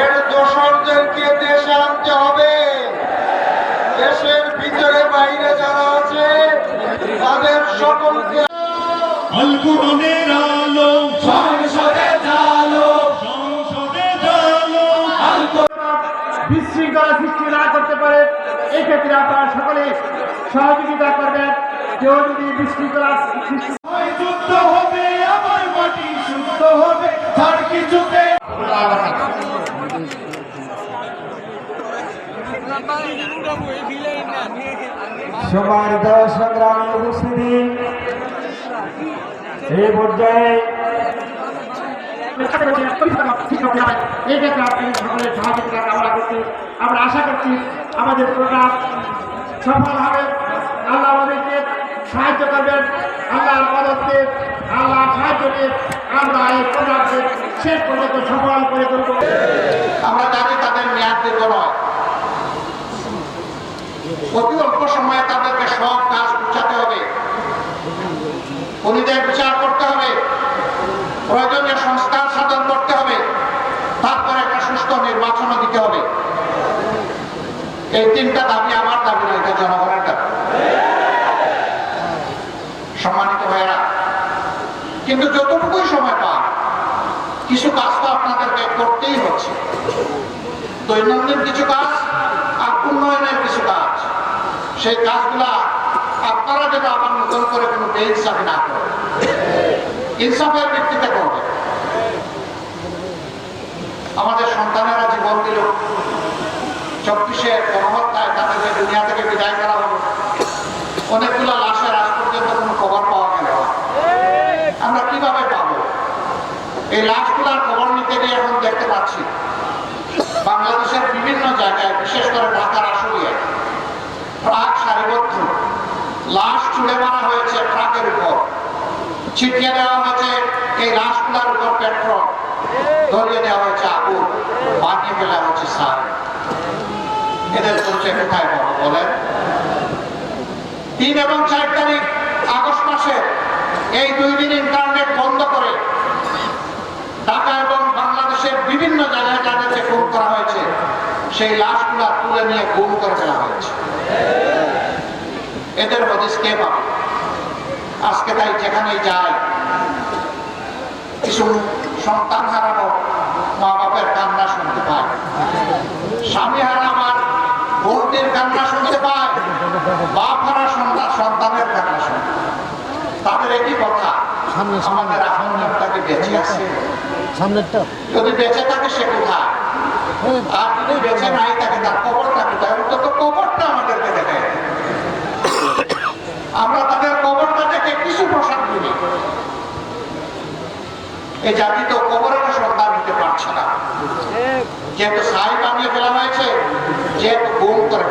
এর দোষরদেরকে দেশে আনতে হবে। দেশের ভিতরে বাইরে যারা আছে তাদের সকলকে করতে পারে সহযোগিতা করবেন। কেউ যদি বিশৃঙ্খলা সৃষ্টি যুদ্ধ হবে আমার মাটি শুদ্ধ হবে, তার কিছুতে সম্মানিত সংগ্রামী উপস্থিতি। এই পর্যায়ে এই ক্ষেত্রে আপনি সকলের সহযোগিতা কামনা করছি আমরা আশা করছি আমাদের প্রোগ্রাম সফল হবে। আল্লাহ আমাদেরকে সাহায্য করবেন। আল্লাহর মদতকে আল্লাহ সাহায্য নিয়ে আমরা এই প্রোগ্রামকে শেষ পর্যন্ত সফল করে তুলব আমরা জানি তাদের মেয়াদ দীর্ঘ নয়। অতি অল্প সময়ে তাদেরকে সব কাজ গুছাতে হবে খুনিদের বিচার করতে হবে প্রয়োজনীয় সংস্কার সাধন করতে হবে তারপরে একটা সুস্থ নির্বাচনও দিতে হবে এই তিনটা দাবি আমার দাবি নয় এটা জনগণের দাবি সম্মানিত ভাইয়েরা কিন্তু যতটুকুই সময় পান কিছু কাজ তো আপনাদেরকে করতেই হচ্ছে দৈনন্দিন কিছু কাজ আর উন্নয়নের কিছু কাজ। সেই কাজগুলা আপনারা যেন আবার নতুন করে কোনো বেইনসাফি না করেন ইনসাফের ভিত্তিতে করবে আমাদের সন্তানেরা জীবন দিল চব্বিশের গণহত্যায় তাদেরকে দুনিয়া থেকে বিদায় করা হলো। অনেকগুলো লাশের আজ পর্যন্ত কোনো খবর পাওয়া গেল আমরা কীভাবে পাবো? এই লাশগুলার খবর নিতে গিয়ে এখন দেখতে পাচ্ছি বাংলাদেশের বিভিন্ন জায়গায়, বিশেষ করে ঢাকার আশুলিয়ায়, ট্রাক সারিবদ্ধ। লাশ ছুড়ে মারা হয়েছে ট্রাকের উপর। ছিটিয়ে দেওয়া হয়েছে এই লাশগুলার উপর পেট্রোল। ধরিয়ে দেওয়া হয়েছে আগুন। বানিয়ে ফেলা হয়েছে সার। এদের পরিচয় কোথায় পাবো বলেন? তিন এবং চার তারিখ আগস্ট মাসে এই দুই দিন ইন্টারনেট বন্ধ করে ঢাকা এবং বাংলাদেশের বিভিন্ন জায়গায় যাদেরকে খুন করা হয়েছে সেই লাশগুলা তুলে নিয়ে গুম করে ফেলা হয়েছে। এদের হদিস কে পাবে? আজকে তাই যেখানেই যায় কিছু সন্তান হারানো মা বাপের কান্না শুনতে পায়। স্বামী হারা আমার বোনদের কান্না শুনতে পায় বাপ হারা সন্তান সন্তানের কান্না শুনতে তাদের একই কথা আমাদের আপনজনটাকে বেঁচে আছে। যদি বেঁচে থাকে সে কোথায়? যদি বেঁচে নাই থাকে তার কোথায় অন্তত কবরটা আমাদেরকে দেখায় আমরা তাদের কবরটা দেখে কিছু প্রসাদ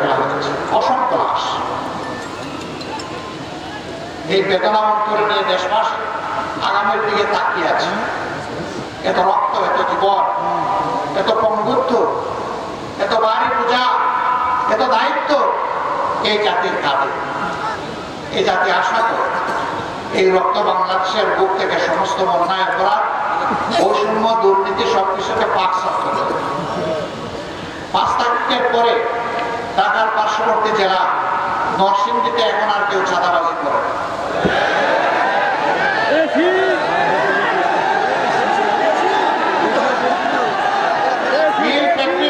ফেলা হয়েছে লাশ এই বেদনা অন্তরে নিয়ে দেশবাসী আগামীর দিকে তাকিয়ে আছে। এত রক্ত, এত জীবন। এত পঙ্গুত্ব, এত বাড়ি পূজা, এত দায়িত্ব, এই জাতির কাঁধে। এই জাতি আশা করে। এই রক্ত বাংলাদেশের বুক থেকে সমস্ত অন্যায় অপরাধ, বৈষম্য, দুর্নীতি সবকিছুকে পাক পাঁচ তারিখের পরে ঢাকার পার্শ্ববর্তী জেলা নরসিংদীতে এখন আর কেউ চাঁদাবাজি করে না। মিল ফ্যাক্টরি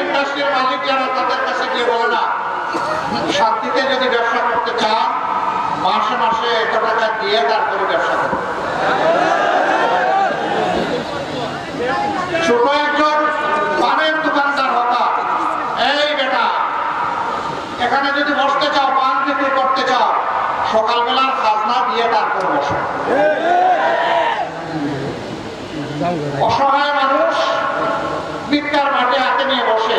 ইন্ডাস্ট্রির মালিক যারা তাদের কাছে গিয়ে বলে, না, শান্তিতে যদি ব্যবসা করতে চান, মাসে মাসে এত টাকা দিয়ে তারপরে ব্যবসা বেটা, এখানে যদি বসতে চাও করতে চাও সকালবেলার খাজনা দিয়ে তারপর বসো। অসহায় মানুষ ভিক্ষার মাঠে হাতে নিয়ে বসে